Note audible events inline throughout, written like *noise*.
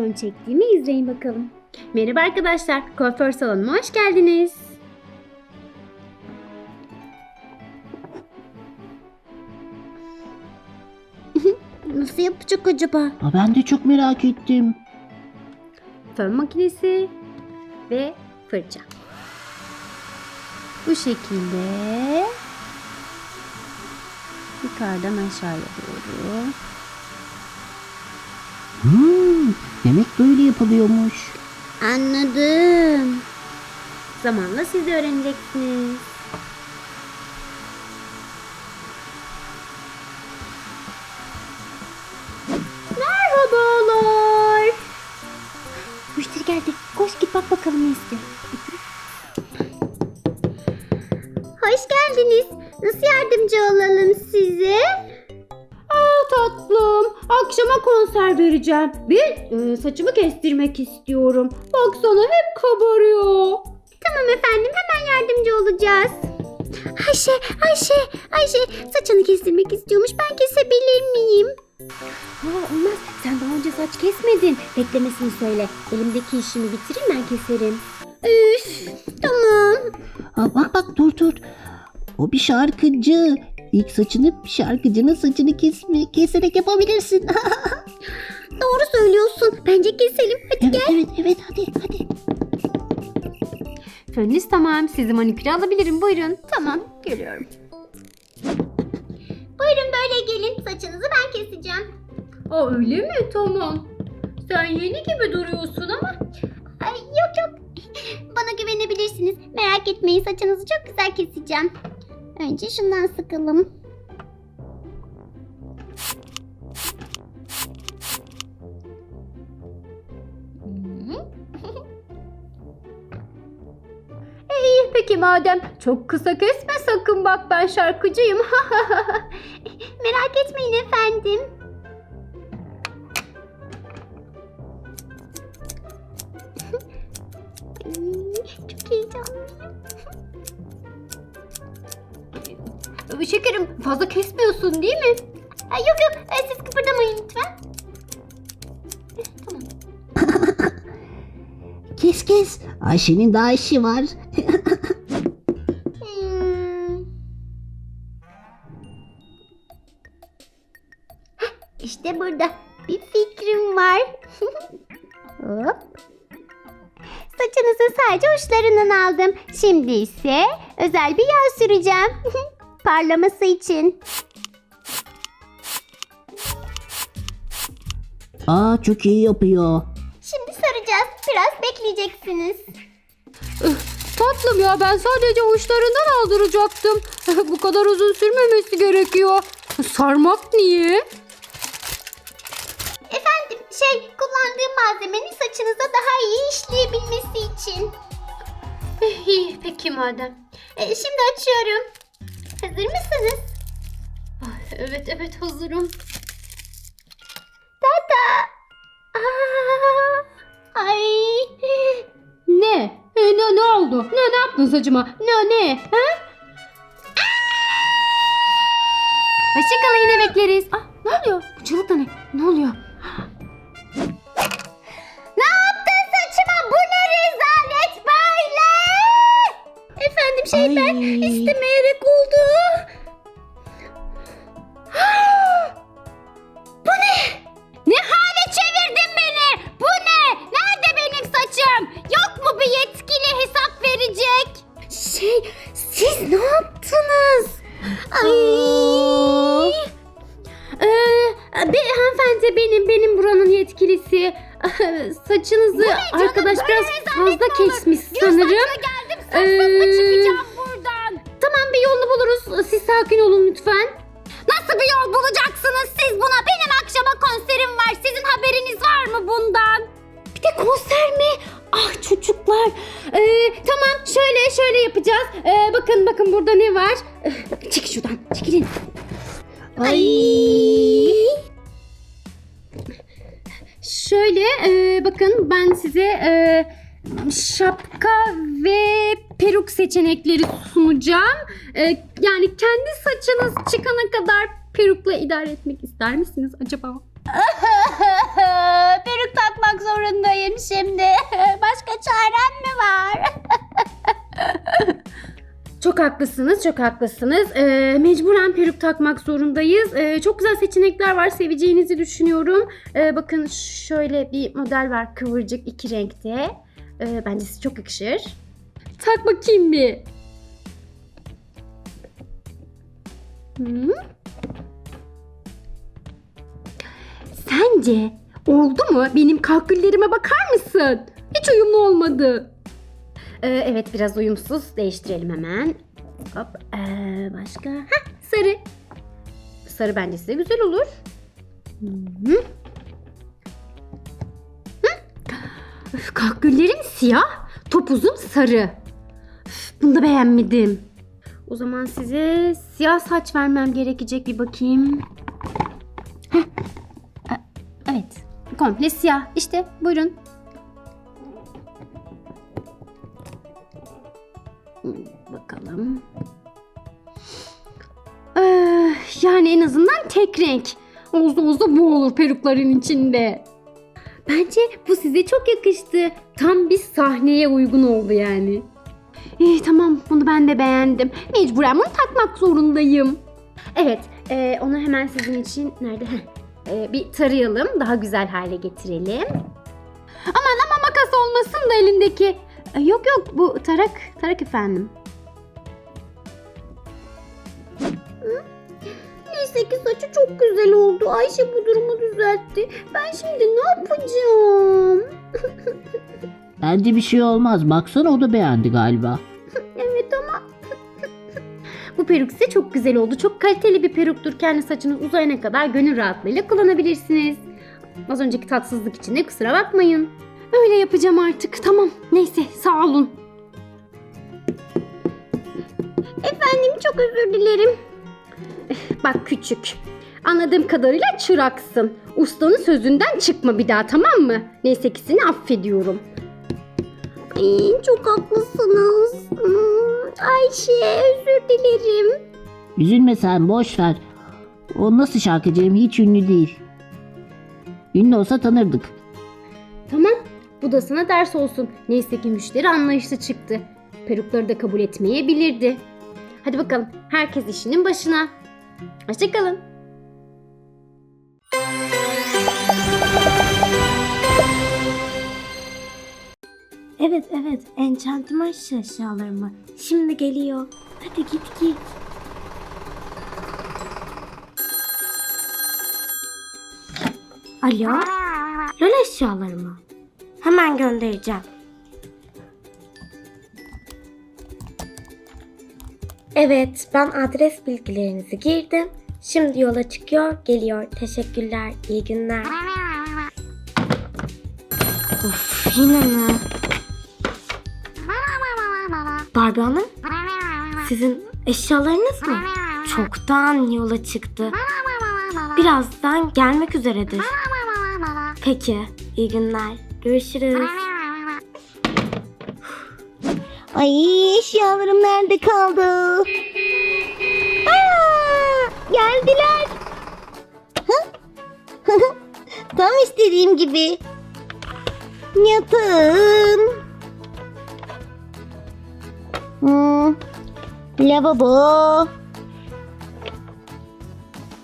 fön çektiğimi izleyin bakalım. Merhaba arkadaşlar, kuaför salonuma hoş geldiniz. *laughs* Nasıl yapacak acaba? Aa, ben de çok merak ettim. Fön makinesi ve fırça. Bu şekilde yukarıdan aşağıya doğru. Hmm, demek böyle yapılıyormuş. Anladım. Zamanla siz de öğreneceksiniz. Merhabalar. Müşteri geldi. Koş git bak bakalım ne istiyor. Hoş geldiniz. Nasıl yardımcı olalım size? Akşama konser vereceğim. Ve e, saçımı kestirmek istiyorum. Baksana hep kabarıyor. Tamam efendim hemen yardımcı olacağız. Ayşe, Ayşe, Ayşe saçını kestirmek istiyormuş. Ben kesebilir miyim? Aa, olmaz. Sen daha önce saç kesmedin. Beklemesini söyle. Elimdeki işimi bitireyim ben keserim. Üf, tamam. Aa, bak bak dur dur. O bir şarkıcı. İlk saçını şarkıcının saçını kesme, keserek yapabilirsin. *laughs* Doğru söylüyorsun. Bence keselim. Hadi evet evet evet hadi hadi. Fönünüz tamam. Sizi maniküre alabilirim. Buyurun. Tamam. Geliyorum. Buyurun böyle gelin. Saçınızı ben keseceğim. Aa öyle mi? Tamam. Sen yeni gibi duruyorsun ama. Ay yok yok. *laughs* Bana güvenebilirsiniz. Merak etmeyin saçınızı çok güzel keseceğim. Önce şundan sıkalım. *laughs* İyi peki madem. Çok kısa kesme sakın bak ben şarkıcıyım. *laughs* Merak etmeyin efendim. *laughs* Çok heyecanlıyım. Şekerim fazla kesmiyorsun değil mi? Ay, yok yok e, siz kıpırdamayın lütfen. Tamam. *laughs* Kes kes. Ayşe'nin daha işi var. Hmm. *laughs* İşte burada bir fikrim var. *laughs* Hop. Saçınızın sadece uçlarından aldım. Şimdi ise özel bir yağ süreceğim. Parlaması için. Aa çok iyi yapıyor. Şimdi saracağız. Biraz bekleyeceksiniz. Tatlım ya ben sadece uçlarından aldıracaktım. *laughs* Bu kadar uzun sürmemesi gerekiyor. Sarmak niye? Efendim şey kullandığım malzemenin saçınıza daha iyi işleyebilmesi için. İyi peki madem. E, şimdi açıyorum. Hazır mısınız? Evet evet hazırım. Tata. Aa, ay. Ne? E, ne, ne oldu? Ne, ne yaptın saçıma? Ne ne? Ha? Hoşçakalın yine bekleriz. Ah, ne oluyor? Bu çığlık da ne? Ne oluyor? Yol bulacaksınız siz buna? Benim akşama konserim var. Sizin haberiniz var mı bundan? Bir de konser mi? Ah çocuklar. Ee, tamam şöyle şöyle yapacağız. Ee, bakın bakın burada ne var? Ee, çekil şuradan çekilin. Ay. Şöyle e, bakın ben size e, şapka ve peruk seçenekleri sunacağım. E, yani kendi saçınız çıkana kadar perukla idare etmek ister misiniz acaba? *laughs* Peruk takmak zorundayım şimdi. *laughs* Başka çarem mi var? *laughs* Çok haklısınız, çok haklısınız. Ee, mecburen peruk takmak zorundayız. Ee, çok güzel seçenekler var, seveceğinizi düşünüyorum. Ee, bakın şöyle bir model var, kıvırcık iki renkte. Ee, bence size çok yakışır. Tak bakayım bir. Hı? Sence oldu mu? Benim kalküllerime bakar mısın? Hiç uyumlu olmadı. Ee, evet biraz uyumsuz. Değiştirelim hemen. Hop. Ee, başka? Heh, sarı. Sarı bence size güzel olur. Hı -hı. Öf, kalküllerim siyah. Topuzum sarı. Üf, bunu da beğenmedim. O zaman size siyah saç vermem gerekecek bir bakayım. Komple siyah. İşte buyurun. Bakalım. Ee, yani en azından tek renk. Olsa olsa bu olur perukların içinde. Bence bu size çok yakıştı. Tam bir sahneye uygun oldu yani. İyi tamam bunu ben de beğendim. Mecburen bunu takmak zorundayım. Evet e, onu hemen sizin için nerede? E, bir tarayalım daha güzel hale getirelim. Aman ama makas olmasın da elindeki. E, yok yok bu tarak tarak efendim. Neyse ki saçı çok güzel oldu. Ayşe bu durumu düzeltti. Ben şimdi ne yapacağım? *laughs* Bence bir şey olmaz. Baksana o da beğendi galiba. *laughs* Peruk size çok güzel oldu. Çok kaliteli bir peruktur. Kendi saçınız uzayana kadar gönül rahatlığıyla kullanabilirsiniz. Az önceki tatsızlık için de kusura bakmayın. Öyle yapacağım artık. Tamam. Neyse sağ olun. Efendim çok özür dilerim. Eh, Bak küçük. Anladığım kadarıyla çıraksın. Ustanın sözünden çıkma bir daha tamam mı? Neyse ki seni affediyorum. Ay, çok haklısınız. Hmm, Ayşe özür dilerim. Üzülme sen boş ver. O nasıl şarkıcıyım hiç ünlü değil. Ünlü olsa tanırdık. Tamam. Bu da sana ders olsun. Neyse ki müşteri anlayışlı çıktı. Perukları da kabul etmeyebilirdi. Hadi bakalım. Herkes işinin başına. Hoşçakalın. Evet evet enchantment eşyalarımı. Şimdi geliyor. Hadi git git. Alo? Rol eşyaları mı? Hemen göndereceğim. Evet, ben adres bilgilerinizi girdim. Şimdi yola çıkıyor, geliyor. Teşekkürler, iyi günler. *laughs* Of, yine mi? Barbie Hanım, sizin eşyalarınız mı? Çoktan yola çıktı. Birazdan gelmek üzeredir. Peki, iyi günler. Görüşürüz. Ay eşyalarım nerede kaldı? Aa, geldiler. *laughs* Tam istediğim gibi. Yatağım. Hmm, lavabo.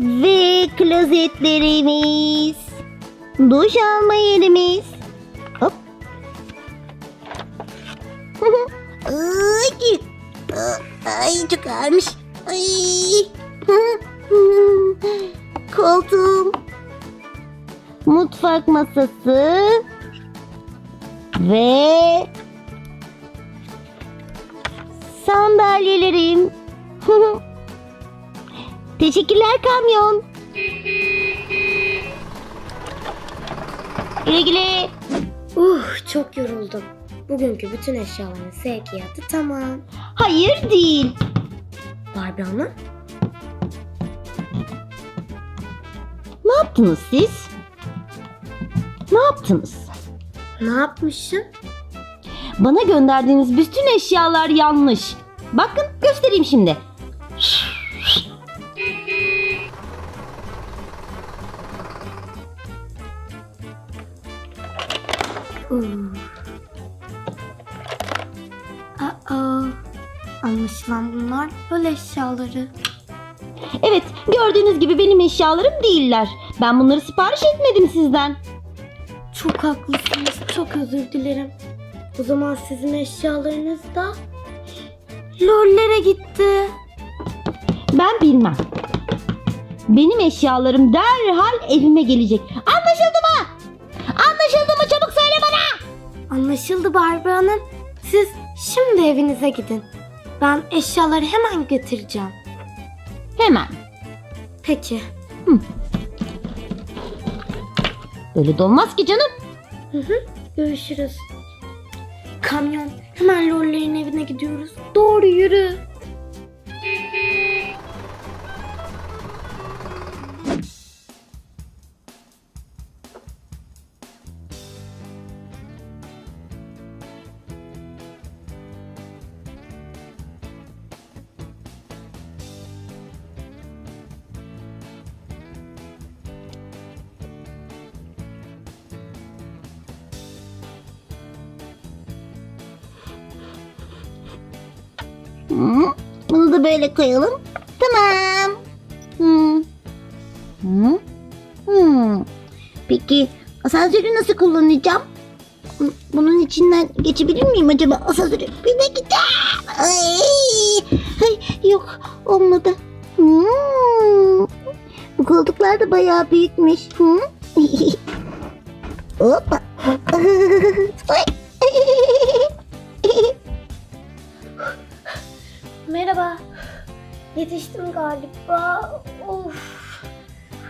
Ve klozetlerimiz. Duş alma yerimiz. Hop. Ay, ay çok ağırmış. Ay. Koltuğum. Mutfak masası. Ve sandalyelerim. *laughs* Teşekkürler kamyon. Güle güle. Uh, çok yoruldum. Bugünkü bütün eşyaların sevkiyatı tamam. Hayır değil. Barbie Hanım, Ne yaptınız siz? Ne yaptınız? ne yapmışsın? Bana gönderdiğiniz bütün eşyalar yanlış. Bakın göstereyim şimdi. Aa, anlaşılan bunlar böyle eşyaları. Evet, gördüğünüz gibi benim eşyalarım değiller. Ben bunları sipariş etmedim sizden. Çok haklısınız, çok özür dilerim. O zaman sizin eşyalarınız da lollere gitti. Ben bilmem. Benim eşyalarım derhal evime gelecek. Anlaşıldı mı? Anlaşıldı mı? Çabuk söyle bana. Anlaşıldı Barbie Hanım. Siz şimdi evinize gidin. Ben eşyaları hemen getireceğim. Hemen. Peki. Öyle de olmaz ki canım. Görüşürüz. Kamyon. Hemen lollerin evine gidiyoruz. Doğru yürü. Böyle koyalım. Tamam. Hı. Hı. Hı. Peki asansörü nasıl kullanacağım? Bunun içinden geçebilir miyim acaba asansörü? Bir dakika. Ay, ay, yok olmadı. Hı. Bu koltuklar da bayağı büyükmüş. Hı. *laughs* Hoppa. *laughs* Ay. Yetiştim galiba. Of.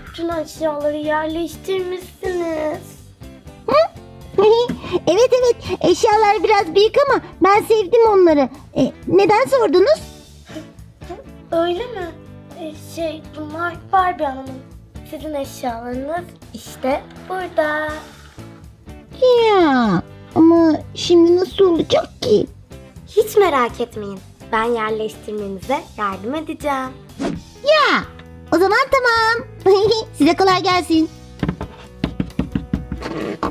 Bütün eşyaları yerleştirmişsiniz. evet evet eşyalar biraz büyük ama ben sevdim onları. E, neden sordunuz? Öyle mi? Ee, şey bunlar Barbie Hanım'ın. Sizin eşyalarınız işte burada. Ya ama şimdi nasıl olacak ki? Hiç merak etmeyin. Ben yerleştirmenize yardım edeceğim. Ya o zaman tamam. *laughs* Size kolay gelsin.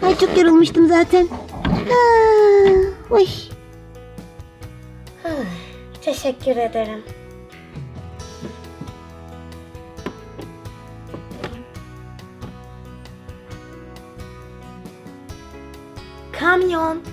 Ay çok yorulmuştum zaten. Ah, oy. Teşekkür ederim. Kamyon.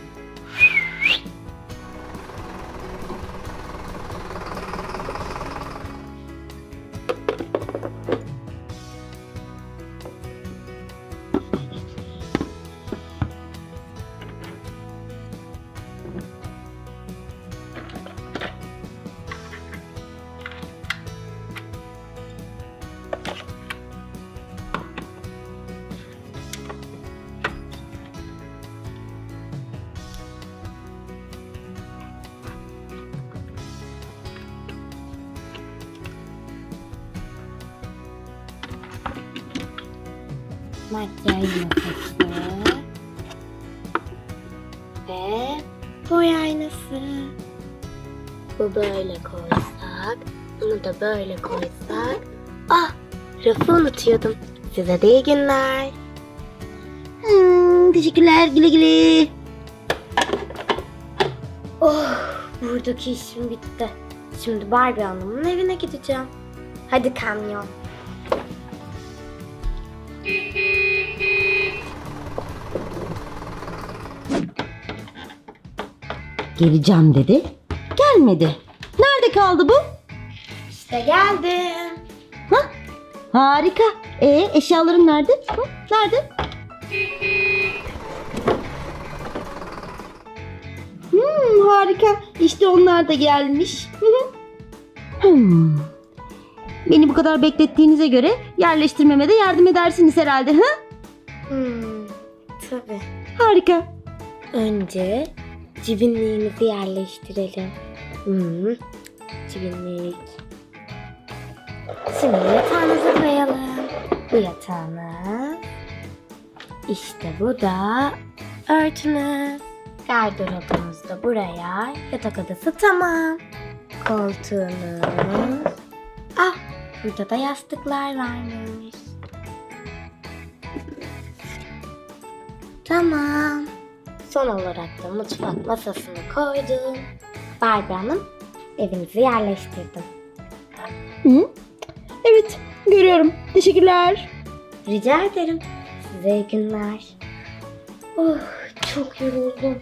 Makyaj masası. Ve boy aynası. Bu böyle koysak, bunu da böyle koysak. Ah, rafı unutuyordum. Size de iyi günler. Hmm, teşekkürler güle güle. Oh, buradaki işim bitti. Şimdi Barbie Hanım'ın evine gideceğim. Hadi kamyon. Geleceğim dedi. Gelmedi. Nerede kaldı bu? İşte geldim. Harika. E eşyalarım nerede? Hı? Nerede? Hmm, harika. İşte onlar da gelmiş. Hmm. Beni bu kadar beklettiğinize göre yerleştirmeme de yardım edersiniz herhalde. Hı? Hmm, tabii. Harika. Önce cibinliğimizi yerleştirelim. Hmm, cibinlik. Şimdi yatağımızı koyalım. Bu yatağımız. İşte bu da örtümüz. Gardırobumuz da buraya. Yatak odası tamam. Koltuğumuz. Ah, burada da yastıklar varmış. Tamam. Son olarak da mutfak masasını koydum. Barbie Hanım evinizi yerleştirdim. Hı? Evet, görüyorum. Teşekkürler. Rica ederim. Size iyi günler. Oh, çok yoruldum.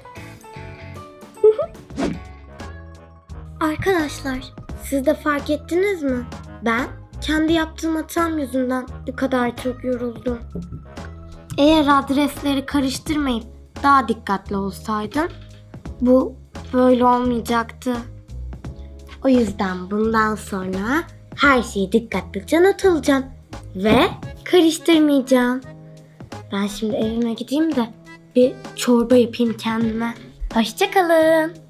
Arkadaşlar, siz de fark ettiniz mi? Ben kendi yaptığım hatam yüzünden bu kadar çok yoruldum. Eğer adresleri karıştırmayıp daha dikkatli olsaydım bu böyle olmayacaktı. O yüzden bundan sonra her şeyi dikkatlice not alacağım ve karıştırmayacağım. Ben şimdi evime gideyim de bir çorba yapayım kendime. Hoşçakalın.